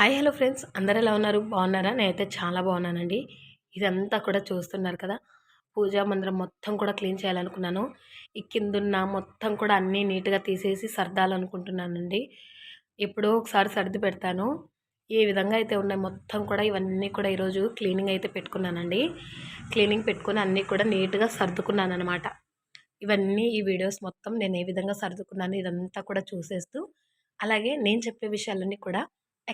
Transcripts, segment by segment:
Hi hello friends అందరు ఎలా ఉన్నారు? బాగున్నారా? నేనైతే చాలా బాగున్నానండి. ఇదంతా కూడా చూస్తున్నారు కదా పూజా మందిరం మొత్తం కూడా క్లీన్ చేయాలనుకున్నాను. ఈ కిందున్న మొత్తం కూడా అన్నీ నీట్గా తీసేసి సర్దాలనుకుంటున్నానండి. ఎప్పుడో ఒకసారి సర్ది పెడతాను. ఏ విధంగా అయితే ఉన్నాయి మొత్తం కూడా ఇవన్నీ కూడా ఈరోజు క్లీనింగ్ అయితే పెట్టుకున్నానండి. క్లీనింగ్ పెట్టుకుని అన్నీ కూడా నీట్గా సర్దుకున్నాను అనమాట ఇవన్నీ ఈ వీడియోస్ మొత్తం నేను ఏ విధంగా సర్దుకున్నాను ఇదంతా కూడా చూసేస్తూ అలాగే నేను చెప్పే విషయాలన్నీ కూడా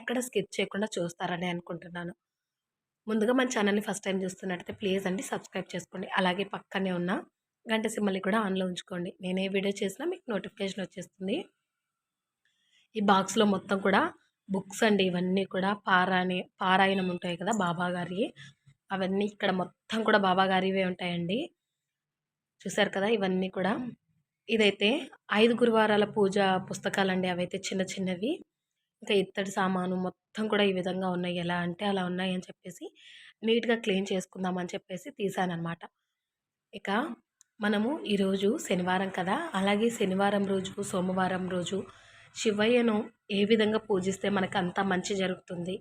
ఎక్కడ స్కిప్ చేయకుండా చూస్తారని అనుకుంటున్నాను. ముందుగా మన ఛానల్ని ఫస్ట్ టైం చూస్తున్నట్టయితే ప్లీజ్ అండి సబ్స్క్రైబ్ చేసుకోండి. అలాగే పక్కనే ఉన్న గంట సిమ్మల్ని కూడా ఆన్లో ఉంచుకోండి. నేను ఏ వీడియో చేసినా మీకు నోటిఫికేషన్ వచ్చేస్తుంది. ఈ బాక్స్లో మొత్తం కూడా బుక్స్ అండి. ఇవన్నీ కూడా పారాయణ పారాయణం ఉంటాయి కదా బాబా గారి. అవన్నీ ఇక్కడ మొత్తం కూడా బాబా గారివే ఉంటాయండి. చూసారు కదా ఇవన్నీ కూడా. ఇదైతే ఐదు గురువారాల పూజ పుస్తకాలండి. అవైతే చిన్న చిన్నవి. ఇంకా ఇత్తడి సామాను మొత్తం కూడా ఈ విధంగా ఉన్నాయి. ఎలా అంటే అలా ఉన్నాయి అని చెప్పేసి నీట్గా క్లీన్ చేసుకుందాం అని చెప్పేసి తీసానమాట ఇక మనము ఈరోజు శనివారం కదా! అలాగే శనివారం రోజు సోమవారం రోజు శివయ్యను ఏ విధంగా పూజిస్తే మనకు అంత మంచి జరుగుతుంది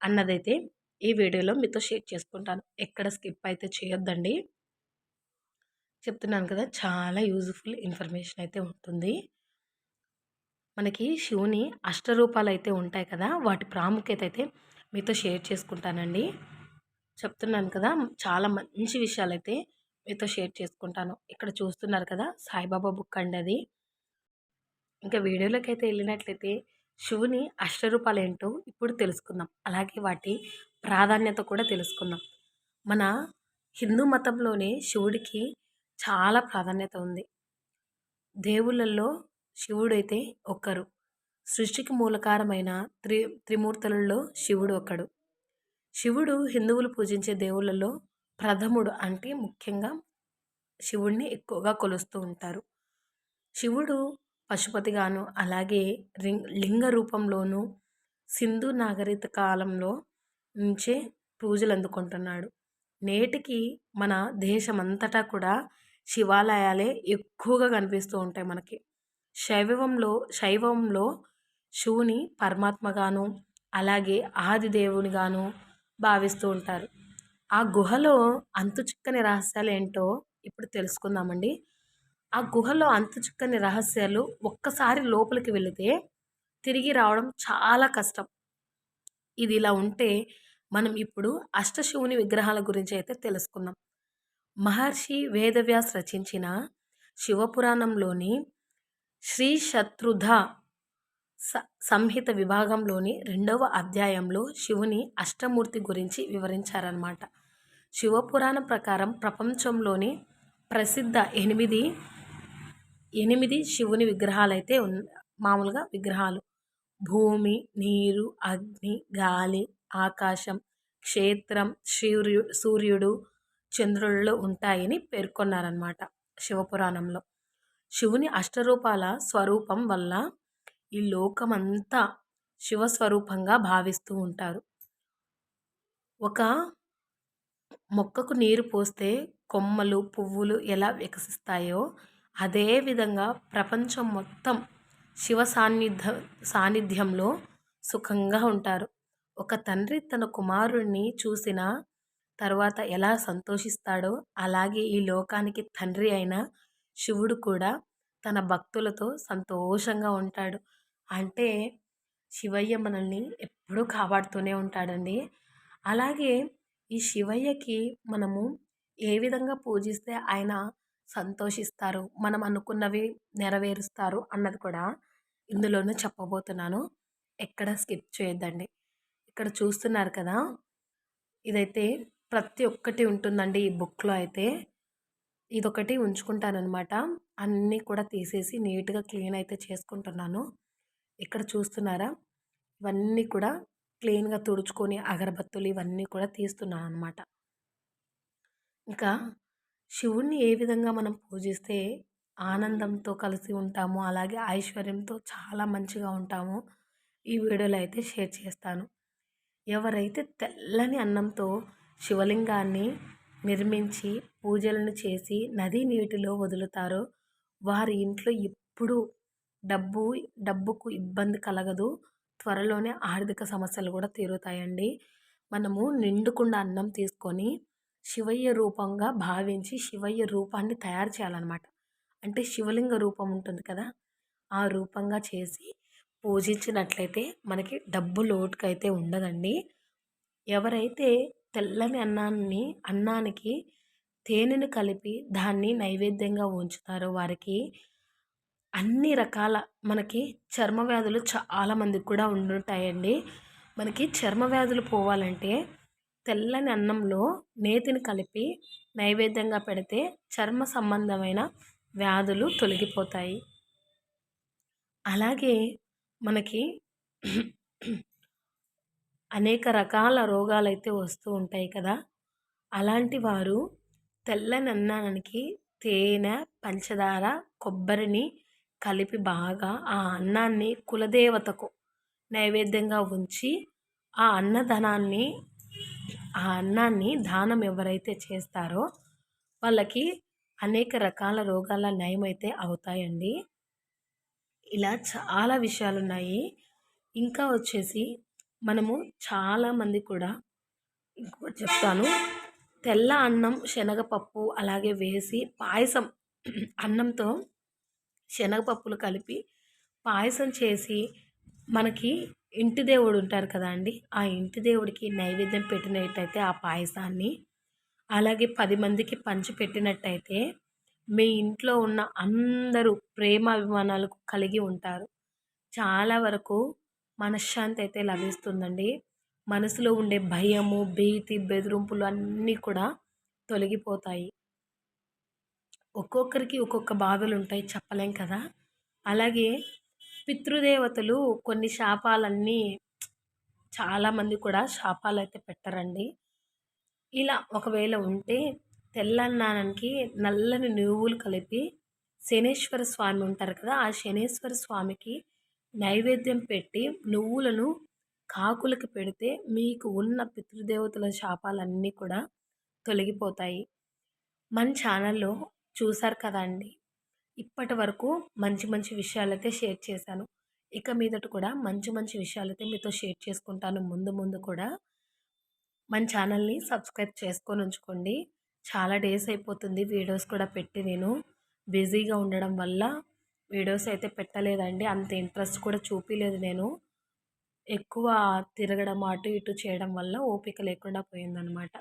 అన్నదైతే ఈ వీడియోలో మీతో షేర్ చేసుకుంటాను. ఎక్కడ స్కిప్ అయితే చేయొద్దండి. చెప్తున్నాను కదా! చాలా యూజ్ఫుల్ ఇన్ఫర్మేషన్ అయితే ఉంటుంది. మనకి శివుని అష్టరూపాలు అయితే ఉంటాయి కదా వాటి ప్రాముఖ్యత అయితే మీతో షేర్ చేసుకుంటానండి. చెప్తున్నాను కదా చాలా మంచి విషయాలు అయితే మీతో షేర్ చేసుకుంటాను. ఇక్కడ చూస్తున్నారు కదా సాయిబాబా బుక్ అండి అది. ఇంకా వీడియోలోకి అయితే వెళ్ళినట్లయితే శివుని అష్టరూపాలు ఏంటో ఇప్పుడు తెలుసుకుందాం. అలాగే వాటి ప్రాధాన్యత కూడా తెలుసుకుందాం. మన హిందూ మతంలోనే శివుడికి చాలా ప్రాధాన్యత ఉంది. దేవుళ్ళల్లో శివుడైతే ఒక్కరు. సృష్టికి మూలకారమైన త్రి త్రిమూర్తులలో శివుడు ఒకడు శివుడు హిందువులు పూజించే దేవుళ్ళలో ప్రథముడు అంటే ముఖ్యంగా శివుడిని ఎక్కువగా కొలుస్తూ ఉంటారు. శివుడు పశుపతిగాను అలాగే రింగ్ లింగ రూపంలోనూ సింధు నాగరిక కాలంలో నుంచే పూజలు అందుకుంటున్నాడు. నేటికి మన దేశమంతటా కూడా శివాలయాలే ఎక్కువగా కనిపిస్తూ ఉంటాయి మనకి. శైవంలో శైవంలో శివుని పరమాత్మగాను అలాగే ఆది దేవునిగాను భావిస్తూ ఉంటారు. ఆ గుహలో అంతు చిక్కని రహస్యాలు ఏంటో ఇప్పుడు తెలుసుకుందామండి. ఆ గుహలో అంతు చిక్కని రహస్యాలు ఒక్కసారి లోపలికి వెళితే తిరిగి రావడం చాలా కష్టం. ఇది ఇలా ఉంటే మనం ఇప్పుడు అష్టశివుని విగ్రహాల గురించి అయితే తెలుసుకుందాం. మహర్షి వేదవ్యాస్ రచించిన శివపురాణంలోని శ్రీ శత్రుధ సంహిత విభాగంలోని రెండవ అధ్యాయంలో శివుని అష్టమూర్తి గురించి వివరించారన్నమాట. శివపురాణ ప్రకారం ప్రపంచంలోని ప్రసిద్ధ ఎనిమిది ఎనిమిది శివుని విగ్రహాలైతే ఉన్ మామూలుగా విగ్రహాలు. భూమి నీరు అగ్ని గాలి ఆకాశం క్షేత్రం సూర్యు సూర్యుడు చంద్రుల్లో ఉంటాయని పేర్కొన్నారన్నమాట శివపురాణంలో. శివుని అష్టరూపాల స్వరూపం వల్ల ఈ లోకమంతా శివస్వరూపంగా భావిస్తూ ఉంటారు. ఒక మొక్కకు నీరు పోస్తే కొమ్మలు పువ్వులు ఎలా వికసిస్తాయో అదేవిధంగా ప్రపంచం మొత్తం శివ సాన్నిధ్య సాన్నిధ్యంలో సుఖంగా ఉంటారు. ఒక తండ్రి తన కుమారుణ్ణి చూసిన తర్వాత ఎలా సంతోషిస్తాడో అలాగే ఈ లోకానికి తండ్రి అయిన శివుడు కూడా తన భక్తులతో సంతోషంగా ఉంటాడు. అంటే శివయ్య మనల్ని ఎప్పుడూ కాపాడుతూనే ఉంటాడండి. అలాగే ఈ శివయ్యకి మనము ఏ విధంగా పూజిస్తే ఆయన సంతోషిస్తారు మనం అనుకున్నవి నెరవేరుస్తారు అన్నది కూడా ఇందులోనే చెప్పబోతున్నాను. ఎక్కడ స్కిప్ చేయొద్దండి. ఇక్కడ చూస్తున్నారు కదా ఇదైతే ప్రతి ఒక్కటి ఉంటుందండి ఈ బుక్లో అయితే. ఇదొకటి ఉంచుకుంటానమాట అన్నీ కూడా తీసేసి నీట్గా క్లీన్ అయితే చేసుకుంటున్నాను. ఇక్కడ చూస్తున్నారా? ఇవన్నీ కూడా క్లీన్గా తుడుచుకొని అగరబత్తులు ఇవన్నీ కూడా తీస్తున్నాను అనమాట ఇంకా శివుణ్ణి ఏ విధంగా మనం పూజిస్తే ఆనందంతో కలిసి ఉంటాము అలాగే ఐశ్వర్యంతో చాలా మంచిగా ఉంటాము ఈ వీడియోలో అయితే షేర్ చేస్తాను. ఎవరైతే తెల్లని అన్నంతో శివలింగాన్ని నిర్మించి పూజలను చేసి నదీ నీటిలో వదులుతారో వారి ఇంట్లో ఎప్పుడూ డబ్బు డబ్బుకు ఇబ్బంది కలగదు. త్వరలోనే ఆర్థిక సమస్యలు కూడా తీరుతాయండి. మనము నిండుకుండా అన్నం తీసుకొని శివయ్య రూపంగా భావించి శివయ్య రూపాన్ని తయారు చేయాలన్నమాట. అంటే శివలింగ రూపం ఉంటుంది కదా ఆ రూపంగా చేసి పూజించినట్లయితే మనకి డబ్బు లోటుకైతే ఉండదండి. ఎవరైతే తెల్లని అన్నాన్ని అన్నానికి తేనెను కలిపి దాన్ని నైవేద్యంగా ఉంచుతారు. వారికి అన్ని రకాల మనకి చర్మ వ్యాధులు చాలామందికి కూడా ఉండుంటాయండి. మనకి చర్మ వ్యాధులు పోవాలంటే తెల్లని అన్నంలో నేతిని కలిపి నైవేద్యంగా పెడితే చర్మ సంబంధమైన వ్యాధులు తొలగిపోతాయి. అలాగే మనకి అనేక రకాల రోగాలు అయితే వస్తూ ఉంటాయి కదా! అలాంటి వారు తెల్లని అన్నానికి తేనె పంచదార కొబ్బరిని కలిపి బాగా ఆ అన్నాన్ని కులదేవతకు నైవేద్యంగా ఉంచి ఆ అన్నదనాన్ని ఆ అన్నాన్ని దానం ఎవరైతే చేస్తారో వాళ్ళకి అనేక రకాల రోగాల నయమైతే అవుతాయండి. ఇలా చాలా విషయాలు ఉన్నాయి ఇంకా వచ్చేసి మనము చాలామంది కూడా ఇంకోటి చెప్తాను. తెల్ల అన్నం శనగపప్పు అలాగే వేసి పాయసం అన్నంతో శనగపప్పులు కలిపి పాయసం చేసి మనకి ఇంటి దేవుడు ఉంటారు కదా అండి. ఆ ఇంటి దేవుడికి నైవేద్యం పెట్టినట్టయితే ఆ పాయసాన్ని అలాగే పది మందికి పంచి పెట్టినట్టయితే మీ ఇంట్లో ఉన్న అందరూ ప్రేమ అభిమానాలు కలిగి ఉంటారు. చాలా వరకు మనశ్శాంతి అయితే లభిస్తుందండి. మనసులో ఉండే భయము భీతి బెదిరింపులు అన్నీ కూడా తొలగిపోతాయి. ఒక్కొక్కరికి ఒక్కొక్క బాధలు ఉంటాయి చెప్పలేం కదా? అలాగే పితృదేవతలు కొన్ని శాపాలన్నీ చాలామంది కూడా శాపాలు అయితే పెట్టరండి. ఇలా ఒకవేళ ఉంటే తెల్లన్నానానికి నల్లని నువ్వులు కలిపి శనేశ్వర స్వామి ఉంటారు కదా ఆ శనేశ్వర స్వామికి నైవేద్యం పెట్టి నువ్వులను కాకులకి పెడితే మీకు ఉన్న పితృదేవతల శాపాలన్నీ కూడా తొలగిపోతాయి. మన ఛానల్లో చూసారు కదండి ఇప్పటి వరకు మంచి మంచి విషయాలైతే షేర్ చేశాను. ఇక మీదట కూడా మంచి మంచి విషయాలైతే మీతో షేర్ చేసుకుంటాను. ముందు ముందు కూడా మన ఛానల్ని సబ్స్క్రైబ్ చేసుకొని ఉంచుకోండి. చాలా డేస్ అయిపోతుంది. వీడియోస్ కూడా పెట్టి నేను బిజీగా ఉండడం వల్ల వీడియోస్ అయితే పెట్టలేదండి. అంత ఇంట్రెస్ట్ కూడా చూపించలేదు నేను. ఎక్కువ తిరగడం అటు ఇటు చేయడం వల్ల ఓపిక లేకుండా పోయిందనమాట.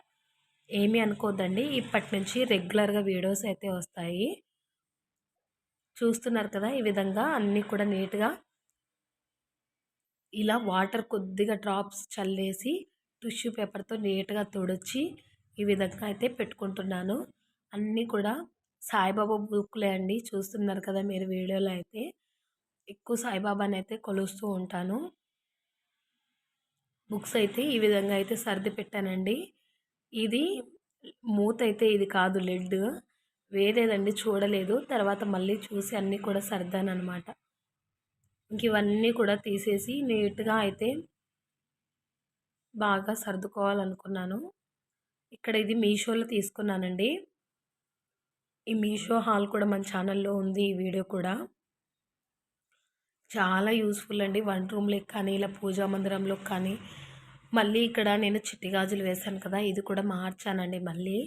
ఏమీ అనుకోద్దండి. ఇప్పటి నుంచి రెగ్యులర్గా వీడియోస్ అయితే వస్తాయి. చూస్తున్నారు కదా ఈ విధంగా అన్నీ కూడా నీట్గా. ఇలా వాటర్ కొద్దిగా డ్రాప్స్ చల్లేసి టిష్యూ పేపర్తో నీట్గా తుడిచి ఈ విధంగా అయితే పెట్టుకుంటున్నాను. అన్నీ కూడా సాయిబాబా బుక్లే అండి. చూస్తున్నారు కదా మీరు వీడియోలో అయితే. ఎక్కువ సాయిబాబాని అయితే కొలుస్తూ ఉంటాను. బుక్స్ అయితే ఈ విధంగా అయితే సర్ది పెట్టానండి. ఇది మూత అయితే ఇది కాదు లెడ్. వేరేదండి చూడలేదు. తర్వాత మళ్ళీ చూసి అన్నీ కూడా సర్దాను అనమాట ఇంక ఇవన్నీ కూడా తీసేసి నీట్గా అయితే బాగా సర్దుకోవాలనుకున్నాను. ఇక్కడ ఇది మీషోలో తీసుకున్నానండి. ఈ మీషో హాల్ కూడా మన ఛానల్లో ఉంది ఈ వీడియో కూడా. చాలా యూస్ఫుల్ అండి. వన్ రూమ్లోకి కానీ ఇలా పూజా మందిరంలో కానీ. మళ్ళీ ఇక్కడ నేను చిట్టి గాజులు వేశాను కదా ఇది కూడా మార్చానండి మళ్ళీ.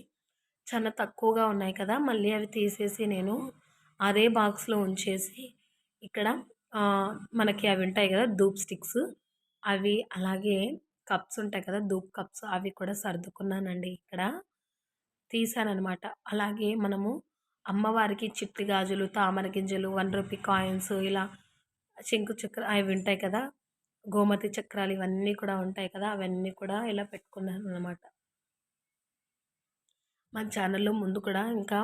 చాలా తక్కువగా ఉన్నాయి కదా మళ్ళీ అవి తీసేసి నేను అదే బాక్స్లో ఉంచేసి ఇక్కడ మనకి అవి ఉంటాయి కదా ధూప్ స్టిక్స్. అవి అలాగే కప్స్ ఉంటాయి కదా ధూప్ కప్స్ అవి కూడా సర్దుకున్నానండి ఇక్కడ. తీసానమాట అలాగే మనము అమ్మవారికి చిట్టి గాజులు తామర గింజలు వన్ రూపీ కాయిన్స్ ఇలా శంకు చక్ర అవి ఉంటాయి కదా గోమతి చక్రాలు ఇవన్నీ కూడా ఉంటాయి కదా అవన్నీ కూడా ఇలా పెట్టుకున్నాను అనమాట మా ఛానల్లో ముందు కూడా ఇంకా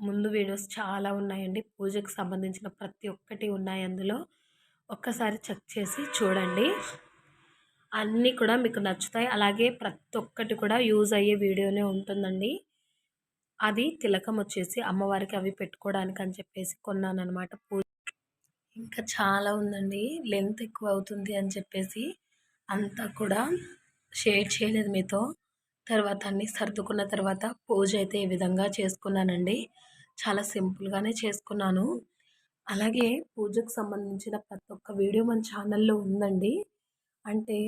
ముందు వీడియోస్ చాలా ఉన్నాయండి. పూజకు సంబంధించిన ప్రతి ఒక్కటి ఉన్నాయి అందులో. ఒక్కసారి చెక్ చేసి చూడండి. అన్నీ కూడా మీకు నచ్చుతాయి. అలాగే ప్రతి ఒక్కటి కూడా యూజ్ అయ్యే వీడియోనే ఉంటుందండి. అది తిలకం వచ్చేసి అమ్మవారికి అవి పెట్టుకోవడానికి అని చెప్పేసి కొన్నాను అనమాట పూజ. ఇంకా చాలా ఉందండి. లెంత్ ఎక్కువ అవుతుంది అని చెప్పేసి అంతా కూడా షేర్ చేయలేదు మీతో. తర్వాత అన్ని సర్దుకున్న తర్వాత పూజ అయితే ఈ విధంగా చేసుకున్నానండి. చాలా సింపుల్గానే చేసుకున్నాను. అలాగే పూజకు సంబంధించిన ప్రతి ఒక్క వీడియో మన ఛానల్లో ఉందండి. అంటే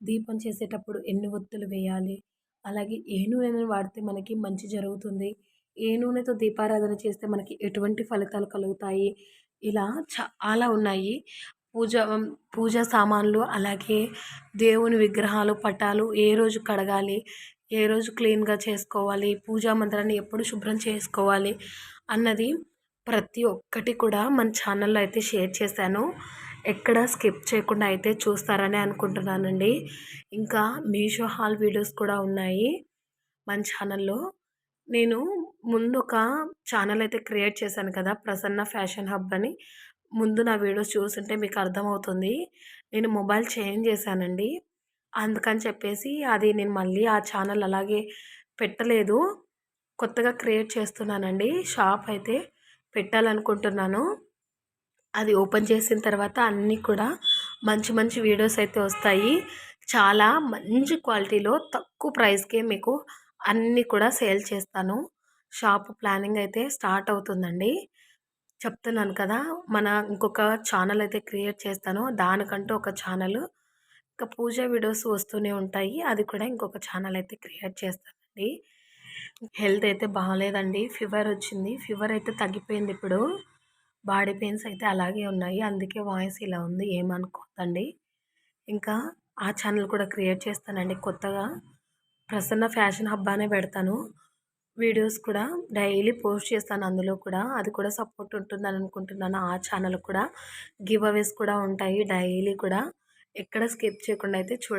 దీపం చేసేటప్పుడు ఎన్ని ఒత్తులు వేయాలి? అలాగే ఏ నూనెను వాడితే మనకి మంచి జరుగుతుంది. ఏ నూనెతో దీపారాధన చేస్తే మనకి ఎటువంటి ఫలితాలు కలుగుతాయి? ఇలా చాలా ఉన్నాయి. పూజ పూజా సామాన్లు అలాగే దేవుని విగ్రహాలు పటాలు ఏ రోజు కడగాలి? ఏ రోజు క్లీన్గా చేసుకోవాలి? పూజా మందిరాన్ని ఎప్పుడు శుభ్రం చేసుకోవాలి? అన్నది ప్రతి ఒక్కటి కూడా మన ఛానల్లో అయితే షేర్ చేశాను. ఎక్కడ స్కిప్ చేయకుండా అయితే చూస్తారని అనుకుంటున్నానండి. ఇంకా మీషో హాల్ వీడియోస్ కూడా ఉన్నాయి మన ఛానల్లో. నేను ముందు ఒక ఛానల్ అయితే క్రియేట్ చేశాను కదా ప్రసన్న ఫ్యాషన్ హబ్ అని. ముందు నా వీడియోస్ చూస్తుంటే మీకు అర్థమవుతుంది. నేను మొబైల్ చేంజ్ చేశానండి. అందుకని చెప్పేసి అది నేను మళ్ళీ ఆ ఛానల్ అలాగే పెట్టలేదు. కొత్తగా క్రియేట్ చేస్తున్నానండి. షాప్ అయితే పెట్టాలనుకుంటున్నాను. అది ఓపెన్ చేసిన తర్వాత అన్నీ కూడా మంచి మంచి వీడియోస్ అయితే వస్తాయి. చాలా మంచి క్వాలిటీలో తక్కువ ప్రైస్కే మీకు అన్నీ కూడా సేల్ చేస్తాను. షాప్ ప్లానింగ్ అయితే స్టార్ట్ అవుతుందండి. చెప్తున్నాను కదా మన ఇంకొక ఛానల్ అయితే క్రియేట్ చేస్తాను. దానికంటూ ఒక ఛానల్ ఇంకా పూజ వీడియోస్ వస్తూనే ఉంటాయి. అది కూడా ఇంకొక ఛానల్ అయితే క్రియేట్ చేస్తానండి. హెల్త్ అయితే బాగాలేదండి. ఫీవర్ వచ్చింది. ఫీవర్ అయితే తగ్గిపోయింది ఇప్పుడు. బాడీ పెయిన్స్ అయితే అలాగే ఉన్నాయి. అందుకే వాయిస్ ఇలా ఉంది. ఏమనుకోదండి ఇంకా ఆ ఛానల్ కూడా క్రియేట్ చేస్తానండి. కొత్తగా ప్రసన్న ఫ్యాషన్ హబ్ అనే పెడతాను. వీడియోస్ కూడా డైలీ పోస్ట్ చేస్తాను అందులో కూడా. అది కూడా సపోర్ట్ ఉంటుందని అనుకుంటున్నాను. ఆ ఛానల్ కూడా గివ్ అవేస్ కూడా ఉంటాయి డైలీ కూడా. ఎక్కడ స్కిప్ చేయకుండా అయితే చూడ